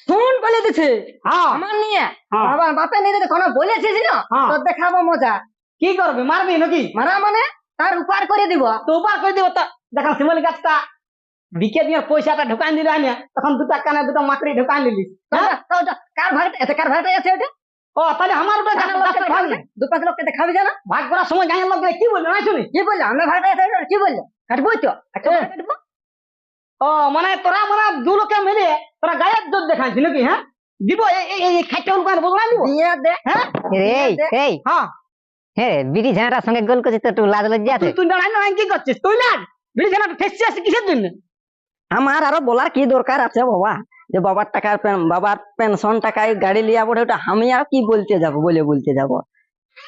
শুন বলে দিছে। হ্যাঁ। আমার নিয়ে। হ্যাঁ। বাবা বাপে নিয়ে যদি কোনো বলেছিস না হ্যাঁ। তো দেখাবো মজা। কি করবি মারবি নাকি? মারা মানে? তার উপার করে দিব। তো উপার করে দিব তা। দেখা শিমলি গাছটা বিকে দিয়ে পয়সাটা দিল আনিয়া তখন দুটা কানে দুটো মাকড়ি দিলি কার এতে কার আছে ওটা ও তাহলে আমার ভাগ নেই দু পাঁচ লোককে দেখাবি জানা ভাগ করার সময় গাঁয়ের লোক কি বলল? না শুনি। কি বলল? আমার ভাড়াটা আছে কি বলল? কাটবো তো? ও মানে তোরা মানে দু লোকে মিলে তোরা জোর দেখাইছি নাকি হ্যাঁ দিব এই- এই এই খাইতে উনকান বললাম দিব? দিয়ে দে। হ্যাঁ এই এই। হ্যাঁ হ্যাঁ বিড়ি ঝাঁটার সঙ্গে গোল করছিস তো একটু লাজ লজ্জা আছে তুই তুই দাঁড়াই না কি করছিস? তুই না বিড়ি ঠেসছি কিসের জন্য? আমার আরও বলার কি দরকার আছে বাবা? যে বাবার টাকার বাবার পেনশন টাকায় গাড়ি লিয়া পড়ে ওটা আমি আর কি বলতে যাব বলে বলতে যাব?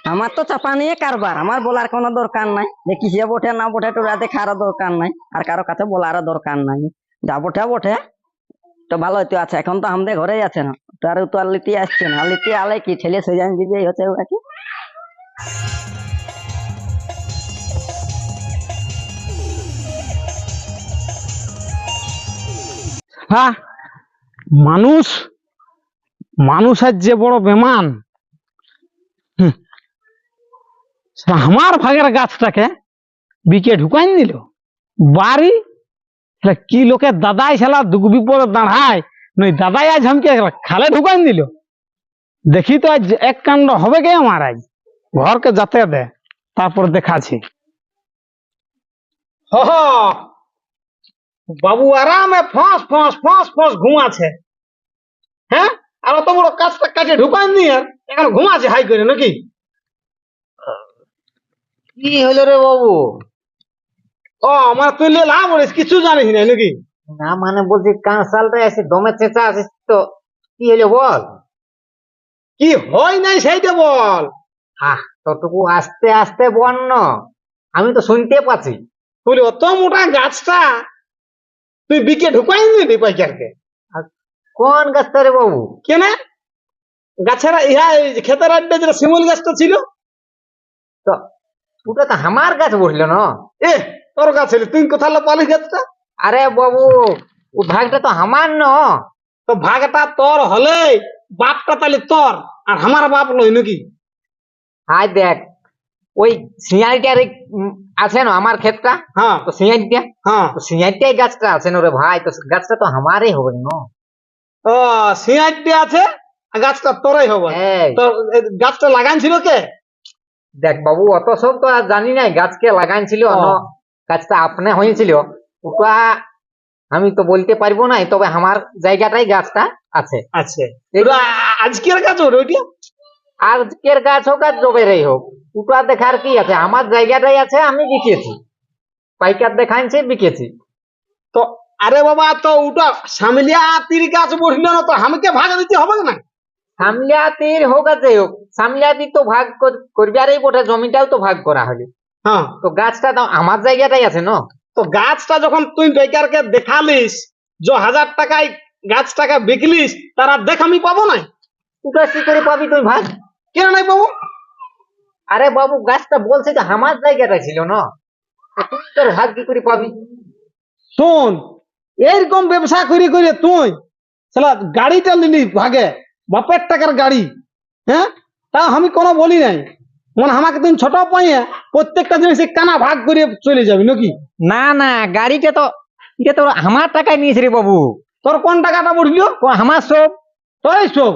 আমার তো চাপা নিয়ে কারবার আমার বলার কোনো দরকার নাই। যে কিসে বটে না বটে তো দেখারও দরকার নাই। আর কারও কাছে বলারও দরকার নাই। যা বটে বটে তো ভালো তো আছে এখন তো আমাদের ঘরেই আছে না? তার তো আর লিটি আসছে না। লিটি আলে কি সেজান দিবে এই হচ্ছে ওরা কি হ্যাঁ মানুষ, মানুষের যে বড় বেমান আমার ভাগের গাছটাকে বিকে ঢুকাই দিল। বাড়ি কি লোকের দাদাই দুঃখ বিপদে দাঁড়ায়? নই দাদাই আজ আমাকে খালে ঢুকাই দিল। দেখি তো আজ এক কাণ্ড হবে কে আমার আজ? ঘরকে যাতে দে, তারপর দেখাছি হ বাবু আরামে ফস ফস ফস ফস ঘুমাছে হ্যাঁ? আর অত বড় কাজটা কাছে ঢুকাই নি আর, এখন ঘুমাছে হাই করে নাকি? কি হলো রে বাবু? ও আমার তুই লাভ বলিস কিছু জানিস না নাকি? না মানে বলছি কাঁসালটা এসে দমে চেঁচা আছিস তো কি হলো বল? কি হয় নাই সেইটা বল। আহ ততটুকু আস্তে আস্তে বন্য আমি তো শুনতে পাচ্ছি। বলি অত মোটা গাছটা তুই বিকে ঢুকাই দিলি পাইকারকে? কোন গাছটা রে বাবু? কেন? গাছের ইহা ক্ষেতের আড্ডে যেটা শিমুল গাছটা ছিল? তো ওটা তো আমার গাছ বসল না? এ তোর গাছ ছিল তুই কোথা পালিস গাছটা? আরে বাবু ও ভাগটা তো আমার ন। তো ভাগটা তোর হলে বাপটা তাহলে তোর আর আমার বাপ লই নাকি? হাই দেখ ওই সিঁয়াইটার আছে না আমার ক্ষেতটা? হ্যাঁ। তো সিঁয়াইটা হ্যাঁ। তো সিঁয়াইটাই গাছটা আছে না রে ভাই তো গাছটা তো আমারই হবে না। ও সিঁয়ারটি আছে আর গাছটা তোরই হবে। তো গাছটা লাগান ছিল কে? দেখ বাবু অত সব তো আর জানি নাই গাছকে লাগাইছিল। গাছটা আপনে হয়েছিল ওটা আমি তো বলতে পারব না তবে আমার জায়গাটাই গাছটা আছে। আছে। আজকের গাছ ওইটা? আজকের গাছ হোক আর জবেরই হোক ওটা দেখার কি আছে? আমার জায়গাটাই আছে আমি বিকেছি। পাইকার দেখাইছে বিকেছি। তো আরে বাবা তো ওটা সামলিয়া তীর গাছ বসল না তো আমাকে ভাগ দিতে হবে না? সামলিয়াতির হোক আর যাই হোক সামলিয়াতি তো ভাগ কর- করবারই বটে জমিটাও তো ভাগ করা হলো। হ্যাঁ। তো গাছটা তো আমার জায়গাটাই আছে না? তো গাছটা যখন তুই বেকারকে দেখালিস যে হাজার টাকায় গাছটাকে বিকলিস তারা দেখ আমি পাবো না ওটা কি করে পাবি তুই ভাগ? কেন নাই পাবো? আরে বাবু গাছটা বলছে যে আমার জায়গাটা ছিল না? তুই তোর ভাগ কি করে পাবি? শোন এইরকম ব্যবসা করে করে তুই সালা গাড়িটা নিলি ভাগে বাপের টাকার গাড়ি হ্যাঁ? তা আমি কোনো বলি নাই। মানে আমাকে তুই ছোট পাইয়ে প্রত্যেকটা জিনিস কানা ভাগ করে চলে যাবি নাকি? না না গাড়িটা তো এটা তো আমার টাকায় নিয়েছে রে বাবু। তোর কোন টাকাটা বললি আমার সব। তোর সব?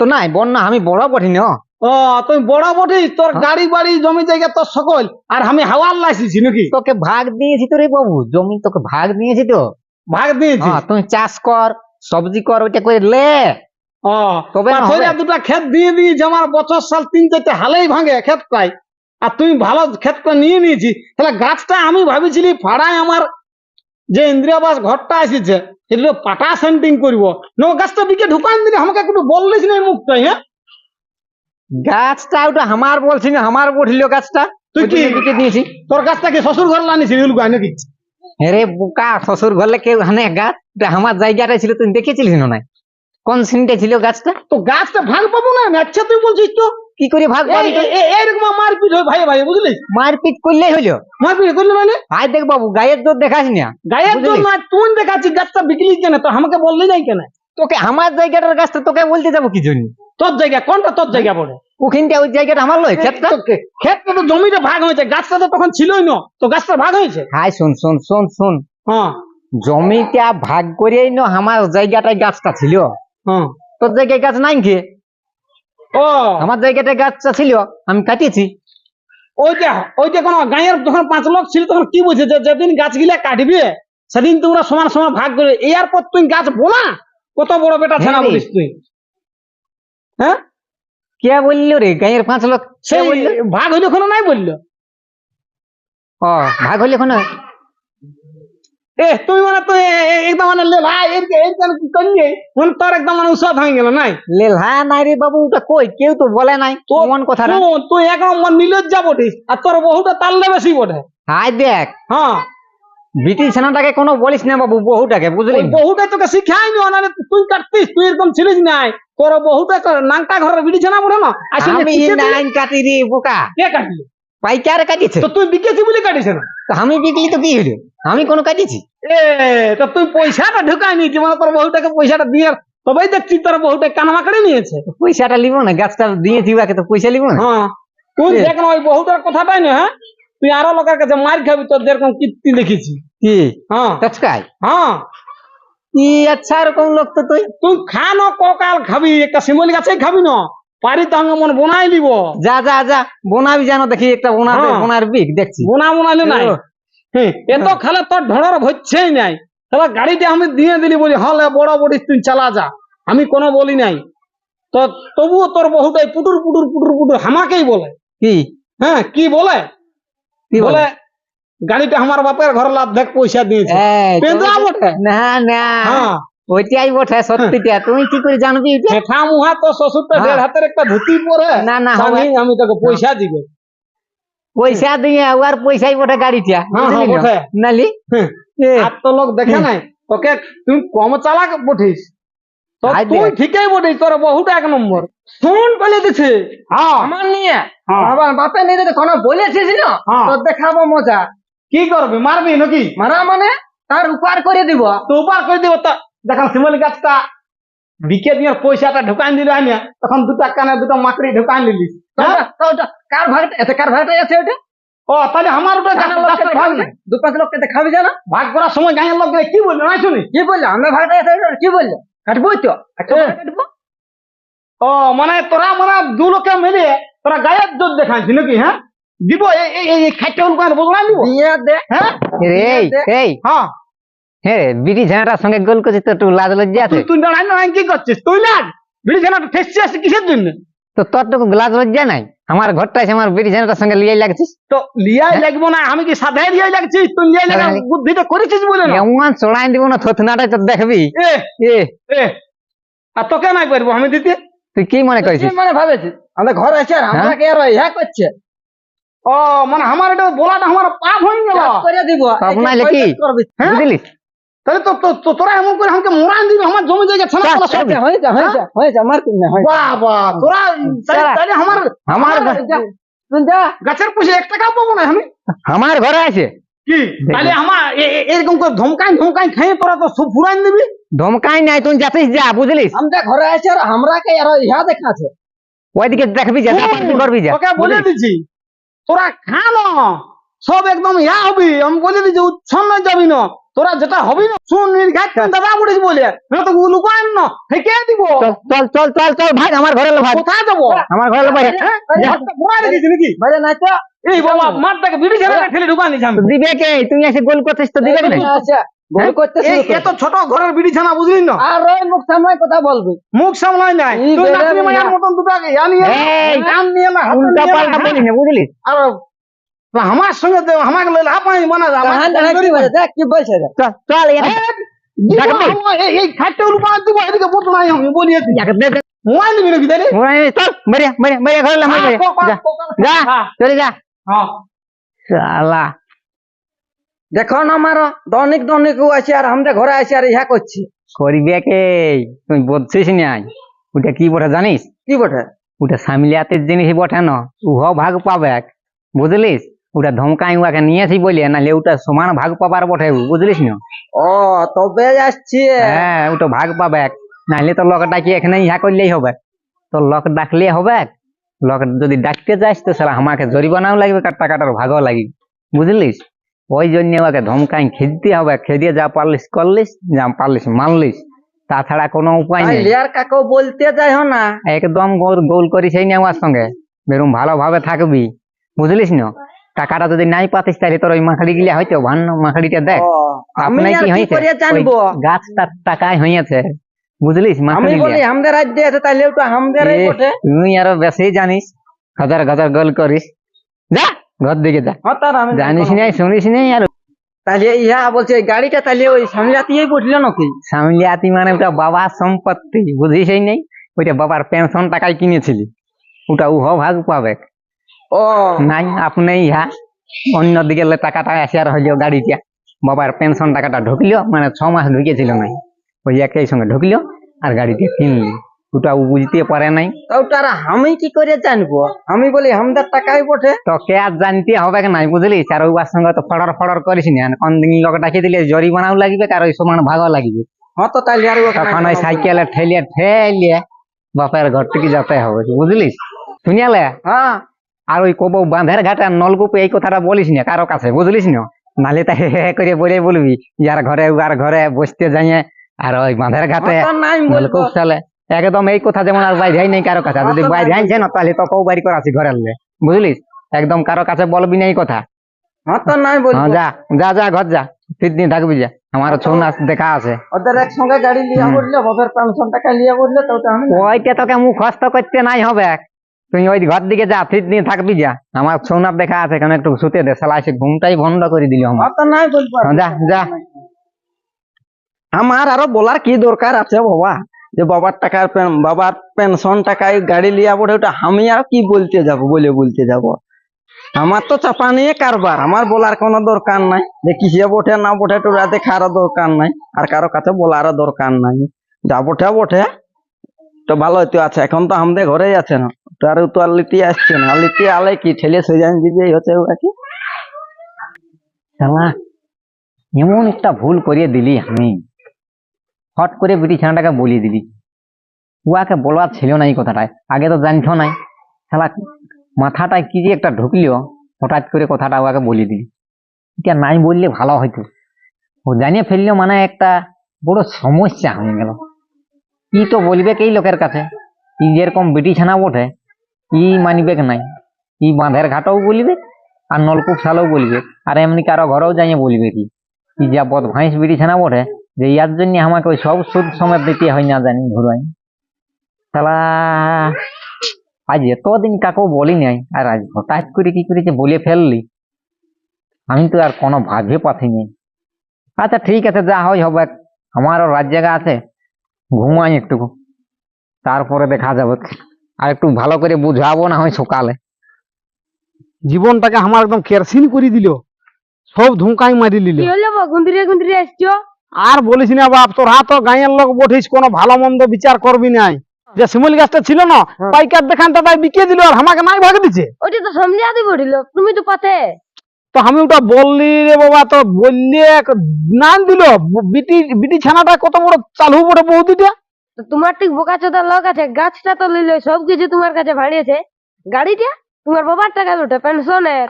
তো নাই বন্যা আমি বড় পড়ি না ও তুই বড় বটি? তোর গাড়ি বাড়ি জমি জায়গা তোর সকল। আর আমি হাওয়ার লাইসিছি নাকি? তোকে ভাগ দিয়েছি তো রে বাবু জমি তোকে ভাগ দিয়েছি তো। ভাগ দিয়েছি? হ্যাঁ তুই চাষ কর সবজি কর ওইটা করে লে। তবে। দুটা ক্ষেত দিয়ে দিয়েছি আমার বছর সাল তিন চারটে হালেই ভাঙে ক্ষেত পাই আর তুই ভালো ক্ষেতটা নিয়ে নিয়েছি। তাহলে গাছটা আমি ভাবিছিলি ফাড়ায় আমার যে ইন্দ্রিয়াবাস ঘরটা এসেছে সেগুলো পাটা সেন্টিং করব। নো গাছটা দিকে ঢুকান দিলে আমাকে একটু বললিস না মুখটাই হ্যাঁ? গাছটা ওটা আমার বলছি না আমার বঠিল গাছটা। তুই কি? বিকে দিয়েছি। তোর গাছটা কি শ্বশুর ঘর লানিস উলগায় নাকি? রে বুকা শ্বশুর ঘরলে কেউ হানে গাছ? আমার জায়গাটা ছিল তুই দেখেছিলিস না নাই? কোন সিনটা ছিল গাছটা? তো গাছটা ভাগ পাবো না আমি আচ্ছা তুই বলছিস তো। কি করে ভাগ পাবি এইরকম মারপিট হয় ভাই ভাই বুঝলি? মারপিট করলেই হইল মারপিট করলি মানে? আয় দেখ বাবু গায়ের দোর দেখাস না। গায়ের বুঝলি? জন্য তুই দেখাচ্ছি গাছটা বিকলি কেন তো আমাকে বললি যাই কেন? তোকে আমার জায়গাটার গাছটা তোকে বলতে যাব কি জন্য? তোর জায়গা কোনটা তোর জায়গা পড়ে ওখানটা ওই জায়গাটা আমার লয় ক্ষেতটা? ক্ষেতটা তো জমিটা ভাগ হয়েছে গাছটা তো তখন ছিলই না তো গাছটা ভাগ হয়েছে? হাই শুন শুন শুন শুন। হ্যাঁ। জমিটা ভাগ করেই ন আমার জায়গাটায় গাছটা ছিল। হ্যাঁ তোর জায়গায় গাছ নাই কি? ও। আমার জায়গাটায় গাছটা ছিল আমি কাটিয়েছি। ওইটা ওইটা কোন গাঁয়ের যখন পাঁচ লোক ছিল তখন কি বলছে যেদিন গাছগুলা কাটবে সেদিন তোমরা সমান সমান ভাগ করে এরপর তুই গাছ বোনা কত বড় বেটা ছানা হ্যাঁ বলিস তুই? হ্যাঁ? কে বলল রে? গাঁয়ের পাঁচ লোক। সেই ভাগ হইলে কোনো নাই বলল? ও ভাগ হলে এখন এ তুমি মানে এ- একদম মানে লে ভাই এর কি মানে তোর একদম মানে উৎসাহ হয়ে গেল নাই? লেলহা নাই রে বাবু ওটা কই? কেউ তো বলে নাই তো মন কথা না তুই- একদম মানে নিলজ্জা বটিস আর তোর বহুটা তাললে বেশি বটে হাই দেখ। হ্যাঁ। বিটি ছানাটাকে কোনো বলিস না বাবু বহুটাকে বুঝলি? বহুটা তোকে শিখাই নি নাহলে তুই কাটতিস তুই এরকম ছিলিস নাই তোর বহুটা নাংটা ঘরের বিড়ি ছানা বলে না? আসলে আমি নাইন কাটি রে বোকা। কে কাটলি? পাইকার কাটিছে তো তুই বিকেছি বলে কাটিস না? তো আমি বিকলি তো কি হলো আমি কোনো কাটিছি এ তো তুই পয়সাটা ঢুকাই নিয়েছি মানে তোর বহুটাকে পয়সাটা দিয়ে তবেই দেখছি তোর বহুটা কানমা করে নিয়েছে। পয়সাটা লিব না গাছটা দিয়েছি ওকে তো পয়সা লিব না। হ্যাঁ তুই দেখ না ওই বহুটার কথাটাই না হ্যাঁ? তুই আরও লোকের কাছে মার খাবি তোর যেরকম কীর্তি দেখেছি কি? হ্যাঁ। টচকাই হ্যাঁ। কি আচ্ছা এরকম লোক তো তুই। তুই খা না ককাল খাবি একটা শিমলি গাছেই খাবি না। পারি তো আমি মন বোনাই দিব। যা যা যা বোনাবি জানো দেখি একটা বোনাতে হ্যাঁ। বোনার বিক দেখছি। বোনা বোনাইলে নাই। হ্যাঁ, এত খালে তোর ঢড়র হচ্ছেই নাই। তাহলে গাড়িটা আমি দিয়ে দিলি বলি হলে বড় বড়ি তুই চালা যা। আমি কোনো বলি নাই। তো তবুও তোর বহুটাই পুটুর পুটুর পুটুর পুটুর হামাকেই বলে। কি? হ্যাঁ কি বলে? কি বলে? গাড়িটা আমার বাপের ঘর লাভ দেখ পয়সা দিয়েছে। না না। হ্যাঁ। ওইটাই বটে সত্যিটা তুমি কি করে জানবি? মুহা তো শ্বশুরটা হ্যাঁ। দেড় হাতের একটা ধুতি পরে না না আমি তোকে পয়সা দিবে। পয়সা দিয়ে আর পয়সাই বটে গাড়িটা হ্যাঁ, হ্যাঁ। নালি। আর তো লোক দেখে নাই। তোকে তুই কম চালাক তুই। ঠিকই বটিস তোর বহুটা এক নম্বর। ফোন বলে দিছে। আমার নিয়ে। আমার বাপে নিয়ে যদি কোনো বলেছিস না। তো দেখাবো মজা। কি করবি মারবি নাকি? মারা মানে? তার উপার করে দিব। তো উপার করে দিব তা দেখান শিমলি গাছটা বিকে দিয়ে পয়সাটা ঢুকাই দিল আনিয়া তখন দুটা কানে দুটো মাকড়ি ঢুকাই নিলিস তো হ্যাঁ? কার ভাগটা এতে কার ভাগটা আছে ওটা ও তাহলে আমার ওটা গানের লোকটা ভাগ নেই। দু পাঁচ লোককে দেখাবি জানো ভাগ করার সময় গাঁয়ের লোক কি বলল? না শুনি। কি বলল? আমার ভাগটা আছে কি বলল? কাটবো তো? একটা কাটবো? ও মানে তোরা মানে দু লোকে মিলে তোরা গায়ের জোর দেখাইছি নাকি হ্যাঁ? দিব এই এই- এই খাইতে উলকান বললাম দিব। দে। হ্যাঁ? রে এই। হ্যাঁ। হ্যাঁ রে, বিটি ঝাঁটার সঙ্গে গোল করছিস তো একটু লাজ লজ্জা আছে? তুই কি করছিস? তুই বিড়ি ঠেসছে আসছে কিসের জন্য? তো তোর তো লাজ লজ্জা নাই? আমার ঘরটা আছে আমার বিটি ঝাঁটার সঙ্গে লিয়ে লাগছিস? তো লিয়াই লাগবো না আমি কি লিয়াই লাগছিস? তুই লিয়াই লাগা বুদ্ধিটা করেছিস বলে না। এমন চড়াই দিব না থতনাটাই তো দেখবি? এ এ। এ। আর তোকে নাই পারব আমি দিতে? তুই কি মনে করছিস? মানে ভাবেছিস? আমাদের ঘর আছে আর হ্যাঁ? আমাকে আর ইহা করছে। ও মানে আমার এটা বলাটা আমার পাপ হয়ে গেল। করে দিব। এই কি? হ্যাঁ? বুঝলি? তাহলে তো তোরা এমন করে আমাকে মোড়ান দিবি আমার জমি জায়গা ছানা সব। হয়ে যা হয়ে যা হয়ে যা মার কিনে হয়ে। বাবা তোরা তাহলে আমার আমার আমার যা, গাছের পয়সা টাকা পাবো না আমি। আমার ঘরে আছে। কি? তাহলে আমার এরকম করে ধমকাই ধমকাই তোরা তো সব দিবি। ধমকাই নাই তুই যাতিস যা বুঝলিস? আমরা ঘরে আছে আর আমরাকে আর ইহা দেখাছে ওইদিকে দেখবি যা করবি যা তোকে বলে দিছি তোরা খানো সব একদম ইয়া হবি। আমি বলে দিছি উচ্ছন্ন যাবি না। তোরা যেটা হবি না শুন নির্ঘাত দাদা বলে। না তো লুকান না দিব। চল চল চল চল চল ভাগ আমার ঘরে লো ভাগ কোথায় যাব? আমার ঘরে লো ভাগ হ্যাঁ? হাতটা নাকি? নাই তো। এই বাবা মাঠটাকে বিড়ি ছেড়ে ঠেলে দিছি আমি দিবে কে তুই এসে গোল করছিস তো দিবে কি আচ্ছা গোল করতে এই এত ছোট ঘরের বিড়ি ছানা বুঝলি না? আর ওই মুখ সামনে কথা বলবি। মুখ সামলাই নাই। তুই মায়ের মতন দুটো ইয়া নিয়ে এই, নাম নিয়ে না হাতে উল্টা পাল্টা হ্যাঁ? বলিস না বুঝলিস আর আমার সঙ্গে আমাকে লইলে মানে কি বলছে চল? এই দিব এদিকে বলতো নাই আমি। মোবাইল নিবি নাকি চল ঘরে আমার। যা চলে যা। হ্যাঁ। শালা। দেখো না আমার দনিক দনিক আছে আর আমরা ঘরে আছে আর ইহা করছি। করিবে কে তুই বলছিস নাই ওটা কি বটে জানিস? কি বটে? ওটা সামিলিয়াতের জিনিস বটে না। উহ ভাগ পাবে বুঝলিস? ওটা ধমকাই উয়াকে নিয়েছি বলে নাহলে ওটা সমান ভাগ পাবার বটে বুঝলিস না? ও তবে আসছি। হ্যাঁ ওটা ভাগ পাবে। নাহলে তো এখানে ইহা করলেই হবে। তো লোক ডাকলে হবে। লোক যদি ডাকতে যাস তো আমাকে জরিমানাও লাগবে ভাগও লাগবে। বুঝলিস? ওই জন্য ওকে ধমকাই খেলতে হবে। খেদিয়ে যা পারলিস করলিস যা পারলিস মানলিস। তাছাড়া কোনো উপায় নেই। আর কাকেও বলতে যাই না। একদম গোল গোল করি সেই নেওয়ার সঙ্গে। বেরুম ভালোভাবে থাকবি। বুঝলিস না? টাকাটা যদি নাই পাতিস তাহলে তোর ওই মাখাড়ি গিলা হয়তো ভান মাখাড়িটা দেখ। আর কি হয়েছে গাছটার টাকায় হয়েছে বুঝলিস? আমি বলি আমাদের রাজ্যে আছে তাইলে ওটা আমাদের তুই আরও বেশি জানিস। হাজার হাজার গোল করিস। যা ঘর দিকে যা। হ্যাঁ জানিস নাই শুনিস নাই আর তাহলে ইহা বলছে গাড়িটা তাহলে ওই সামলাতেই বসল নাকি? সামলিয়াতি মানে ওটা বাবার সম্পত্তি বুঝিস এই নেই? ওইটা বাবার পেনশন টাকায় কিনেছিলি। ওটা উহ ভাগ পাবে। ও। নাই আপনি ইহা অন্যদিকে লে টাকাটা আসে আর হইল গাড়িটা বাবার পেনশন টাকাটা ঢুকলো মানে ছ মাস ঢুকেছিল নাই ওই একই সঙ্গে ঢুকলো আর গাড়িটা কিনলি ওটা বুঝতে পারে নাই। তারা আমি কি করে জানব আমি বলি আমাদের টাকাই বটে তোকে আর জানতে হবে কি নাই বুঝলিস আর ওর সঙ্গে তো ফড়র ফড়র করিস না? কোন দিন লোক ডাকি দিলে জরিমানাও লাগবে আর ওই সমান ভাগও লাগবে। হ্যাঁ তো তাহলে আর তখন ওই সাইকেলে ঠেলিয়ে ঠেলিয়ে বাপের ঘর থেকে যেতে হবে বুঝলিস শুনিয়ালে? হ্যাঁ আর ওই কব বাঁধের ঘাটে আর নলকূপে এই কথাটা বলিস না? কারও কাছে বুঝলিস না? নালে তা হে হে করে বলে বলবি যার ঘরে উয়ার ঘরে বসতে যাইয়ে আর ওই বাঁধের ঘাটে নলকূপ চালে। একদম এই কথা যেমন আর বাইরে নেই কারও কাছে যদি বাইরে আনছে না তাহলে তোকেও বাড়ি করে আসি ঘরের লে বুঝলিস? একদম কারও কাছে বলবি না এই কথা। হ্যাঁ যা যা যা ঘর যা তিন থাকবি যা। আমার ছৌ নাচ দেখা আছে। ওদের একসঙ্গে গাড়ি লিয়া বললে পেনশন টাকা লিয়া বললে তো আমি ওইটা তোকে করতে নাই হবে। তুই ওই ঘর দিকে যা তিন দিন থাকবি যা। আমার ছৌ দেখা আছে কেন একটু শুতে দে সালা এসে ঘুমটাই বন্ধ করে দিল আমার। যা যা। আমার আরও বলার কি দরকার আছে বাবা? যে বাবার টাকার বাবার পেনশন টাকায় গাড়ি লিয়া পড়ে ওটা আমি আর কি বলতে যাব বলে বলতে যাব? আমার তো চাপা নিয়ে কারবার আমার বলার কোনো দরকার নাই। যে কিসে বটে না বটে তো রাতে দেখারও দরকার নাই আর কারও কাছে বলারও দরকার নাই। যা বটে বটে তো ভালো হইতে আছে এখন তো আমাদের ঘরেই আছে না। তো আর তো আর লিটি আসছে না। লিটি আলে কি সোজান দিবে এই হচ্ছে ওরা কি। শালা, এমন একটা ভুল করিয়ে দিলি আমি। হট করে বিটি ছানাটাকে বলিয়ে দিলি। উয়াকে বলবার ছিল না এই কথাটায়। আগে তো জানতো নাই। শালা, মাথাটায় কি যে একটা ঢুকলিও হঠাৎ করে কথাটা উয়াকে বলিয়ে দিলি। এটা নাই বললে ভালো হয়তো ও জানিয়ে ফেলল মানে একটা বড় সমস্যা হয়ে গেল। কি তো বলবে এই লোকের কাছে। ই যেরকম বিটি ছানা বটে, ই মানিবে নাই। ই বাঁধের ঘাটও বলবে আর নলকূপ সালেও বলবে আর এমনি কারও ঘরেও যাইয়ে বলবে কি ই যা বদ ভাইস বিড়ি ছানা যে ইয়ার জন্য আমাকে ওই সব সুদ সমেত দিতে হয় না জানি ঘুরাই। তালা, আজ এতদিন কাকেও বলি নাই, আর আজ হঠাৎ করে কি করে যে বলে ফেললি? আমি তো আর কোনো ভাবে পাঠিনি আচ্ছা ঠিক আছে, যা হয় হবে আমারও রাত জায়গা আছে। ঘুমাই একটু। তারপরে দেখা যাবে। আর একটু ভালো করে বুঝাবো না হয় সকালে। জীবনটাকে আমার একদম কেরসিন করে দিল। সব ধুমকাই মারি গুন্দিরে গুন্দিরে আসছো? আর বলিস না বাপ তোর হাত গাঁয়ের লোক বঠিস কোনো ভালো মন্দ বিচার করবি নাই। যে শিমুল গাছটা ছিল না পাইকার দেখানটা তাই বিকিয়ে দিল আর আমাকে নাই ভাগ দিছে। ওটা তো সমঝা দিব দিল তুমি তো পাতে তো আমি ওটা বললি রে বাবা তো বললি নাম দিল। বিটি বিটি ছানাটা কত বড় চালু বড় বৌদিটা? তো তোমার ঠিক বোকা চোদা লোক আছে গাছটা তো লিল সব কিছু তোমার কাছে ভাড়িয়েছে গাড়িটা তোমার বাবার টাকা ওটা পেনশনের।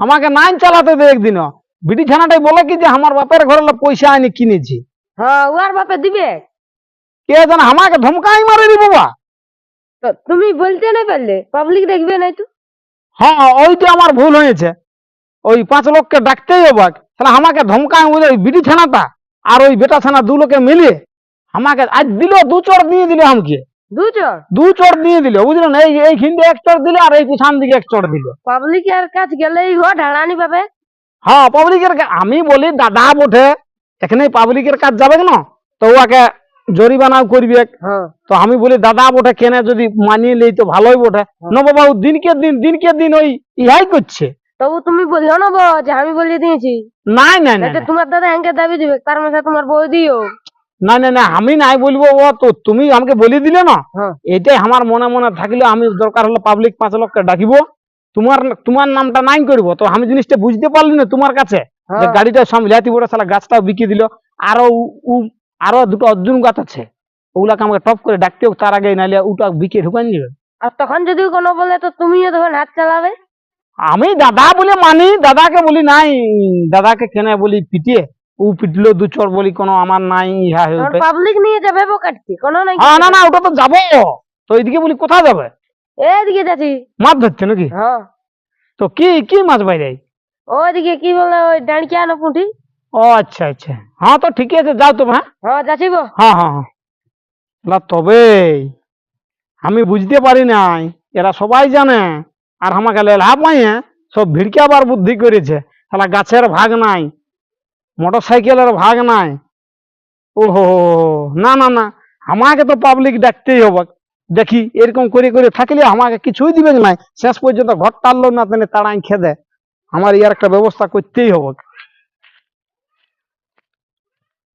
আমাকে নাইন চালাতে দে একদিন বিটি ছানাটাই বলে কি যে আমার বাপের ঘরে পয়সা আনি কিনেছি। হ্যাঁ ওর বাপে দিবে। কে জানে আমাকে ধমকাই মারে রে বাবা। তো তুমি বলতে না পারলে পাবলিক দেখবে নাই তো? হ্যাঁ ওইটা আমার ভুল হয়েছে। ওই পাঁচ লোককে ডাকতেই হবে তাহলে আমাকে ধমকায় বলে ওই বিটি ছানাটা আর ওই বেটা ছানা দু লোকে মিলে আমাকে আজ দিল দু চড় দিয়ে দিল আমাকে। দু দিয়ে দিল বুঝলেন? এই এই খিন্ডে এক দিলে আর এই পিছন দিকে এক দিল। পাবলিকের কাছে গেলেই হো ঢালানি পাবে। হ্যাঁ পাবলিকের আমি বলি দাদা বটে এখানে পাবলিকের কাজ যাবে না তো ওকে জরিমানাও করবে। হ্যাঁ। তো আমি বলি দাদা বটে কেনে যদি মানিয়ে নেই তো ভালোই বটে। না বাবা দিনকে দিন দিনকে দিন ওই ইহাই করছে। তবু তুমি বলছো না বো যে আমি বলে দিয়েছি। নাই নাই এটা তোমার দাদা হ্যাঙ্কে দাবি দিবে তার তোমার বউ দিও। না না না আমি নাই বলব ও তো তুমি আমাকে বলে দিলে না? হ্যাঁ। এটাই আমার মনে মনে থাকলে আমি দরকার হলে পাবলিক পাঁচ লক্ষকে ডাকিব। তোমার তোমার নামটা নাই করব তো আমি জিনিসটা বুঝতে পারলি না তোমার কাছে? যে হ্যাঁ। গাড়িটা সামলাতি বড় সালা গাছটাও বিকিয়ে দিল আরও উ- উ- আরও দুটো অর্জুন গাছ আছে। ওগুলাকে আমাকে টপ করে ডাকতে হোক তার আগে নাইলে ওটা বিকে ঢুকান যাবে আর তখন যদি কোনো বলে তো তুমিও তখন হাত চালাবে? আমি দাদা বলে মানি দাদাকে বলি নাই দাদাকে কেনে বলি পিটিয়ে ও পিটলো দু চর বলি কোনো আমার নাই ইহা হয়ে ওঠে। পাবলিক নিয়ে যাবে বোকাটকে কোনো নাই হ্যাঁ না না ওটা তো যাব। তো এইদিকে বলি কোথায় যাবে? এদিকে যাচ্ছি মাছ ধরছে নাকি? হ্যাঁ তো কি কি মাছ বাইরে? ওইদিকে কি বলে ওই ডাঁড়কিয়া না পুঁটি ও আচ্ছা আচ্ছা। হ্যাঁ তো ঠিকই আছে যাও তো হ্যাঁ। হ্যাঁ যাচ্ছি গো হ্যাঁ হ্যাঁ হ্যাঁ না তবে আমি বুঝতে পারি নাই এরা সবাই জানে। আর আমাকে লেলা পাইয়ে সব ভিড়কে আবার বুদ্ধি করেছে। তাহলে গাছের ভাগ নাই মোটর সাইকেলের ভাগ নাই। ওহো, না না না, আমাকে তো পাবলিক ডাকতেই হবে। দেখি, এরকম করে করে থাকলে আমাকে কিছুই দিবে নাই। শেষ পর্যন্ত ঘর টানলো না তাড়াই খেদে। আমার ইয়ার একটা ব্যবস্থা করতেই হবে।